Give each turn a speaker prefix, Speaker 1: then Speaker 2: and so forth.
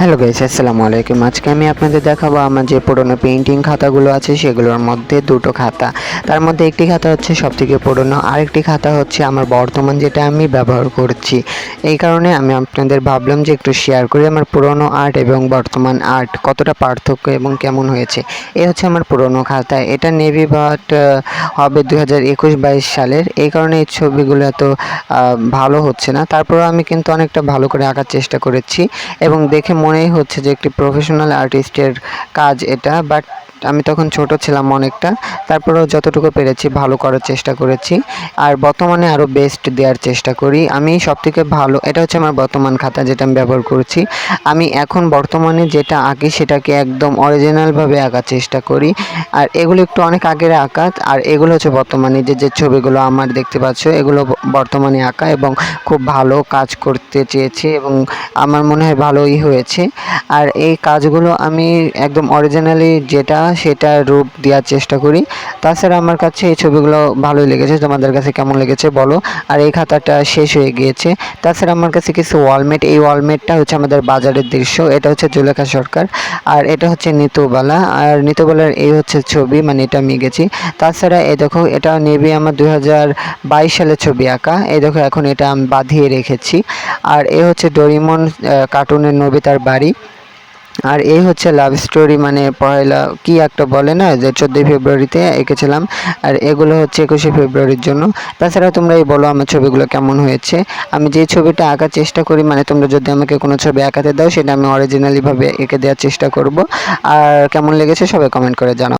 Speaker 1: Hello guys আসসালামু আলাইকুম আজকে আমি আপনাদের দেখাবো আমার যে পুরোনো পেন্টিং খাতাগুলো আছে, সেগুলোর মধ্যে দুটো খাতা। তার মধ্যে একটি খাতা হচ্ছে সব থেকে পুরোনো, আরেকটি খাতা হচ্ছে আমার বর্তমান যেটা আমি ব্যবহার করছি। এই কারণে আমি আপনাদের ভাবলাম যে একটু শেয়ার করি আমার পুরোনো আর্ট এবং বর্তমান আর্ট কতটা পার্থক্য এবং কেমন হয়েছে। এই হচ্ছে আমার পুরোনো খাতা। এটা নেভি বাট হবে দু হাজার একুশ বাইশ সালের। এই কারণে এই ছবিগুলো এত ভালো হচ্ছে না। তারপরেও আমি কিন্তু অনেকটা ভালো করে আঁকার চেষ্টা করেছি এবং দেখে মনেই হচ্ছে যে একটি প্রফেশনাল আর্টিস্টের কাজ এটা বাট আমি তখন ছোট ছিলাম অনেকটা, তারপরেও যতটুকু পেরেছি ভালো করার চেষ্টা করেছি। আর বর্তমানে আরও বেস্ট দেওয়ার চেষ্টা করি। আমি সবথেকে ভালো, এটা হচ্ছে আমার বর্তমান খাতা যেটা আমি ব্যবহার করছি। আমি এখন বর্তমানে যেটা আঁকি সেটাকে একদম অরিজিনালভাবে আঁকার চেষ্টা করি। আর এগুলো একটু অনেক আগের আঁকা, আর এগুলো হচ্ছে বর্তমানে যে যে ছবিগুলো আমার দেখতে পাচ্ছ, এগুলো বর্তমানে আঁকা এবং খুব ভালো কাজ করতে চেয়েছি এবং আমার মনে হয় ভালোই হয়েছে। আর এই কাজগুলো আমি একদম অরিজিনালি যেটা সেটা রূপ দেওয়ার চেষ্টা করি। তাছাড়া আমার কাছে এই ছবিগুলো ভালোই লেগেছে, তোমাদের কাছে কেমন লেগেছে বলো। আর এই খাতাটা শেষ হয়ে গিয়েছে। তাছাড়া আমার কাছে কিছু ওয়ালমেট, এই ওয়ালমেটটা হচ্ছে আমাদের বাজারের দৃশ্য, এটা হচ্ছে জুলেখা সরকার, আর এটা হচ্ছে নিতুবালা, আর নিতুবালার এই হচ্ছে ছবি মানে এটা আমি গেছি। তাছাড়া এই দেখো, এটা নেবে আমার বাইশ সালের ছবি আঁকা, এই দেখো এখন এটা আমি বাঁধিয়ে রেখেছি। আর এ হচ্ছে ডোরিমন কার্টুনের নবিতার বাড়ি। আর এই হচ্ছে লাভ স্টোরি মানে পয়লা কি একটা বলে না, যে চোদ্দোই ফেব্রুয়ারিতে এঁকেছিলাম। আর এগুলো হচ্ছে একুশে ফেব্রুয়ারির জন্য। তাছাড়া তোমরা এই বলো আমার ছবিগুলো কেমন হয়েছে। আমি যে ছবিটা আঁকার চেষ্টা করি মানে তোমরা যদি আমাকে কোনো ছবি আঁকাতে দাও, সেটা আমি অরিজিনালিভাবে এঁকে দেওয়ার চেষ্টা করব। আর কেমন লেগেছে সবাই কমেন্ট করে জানাও।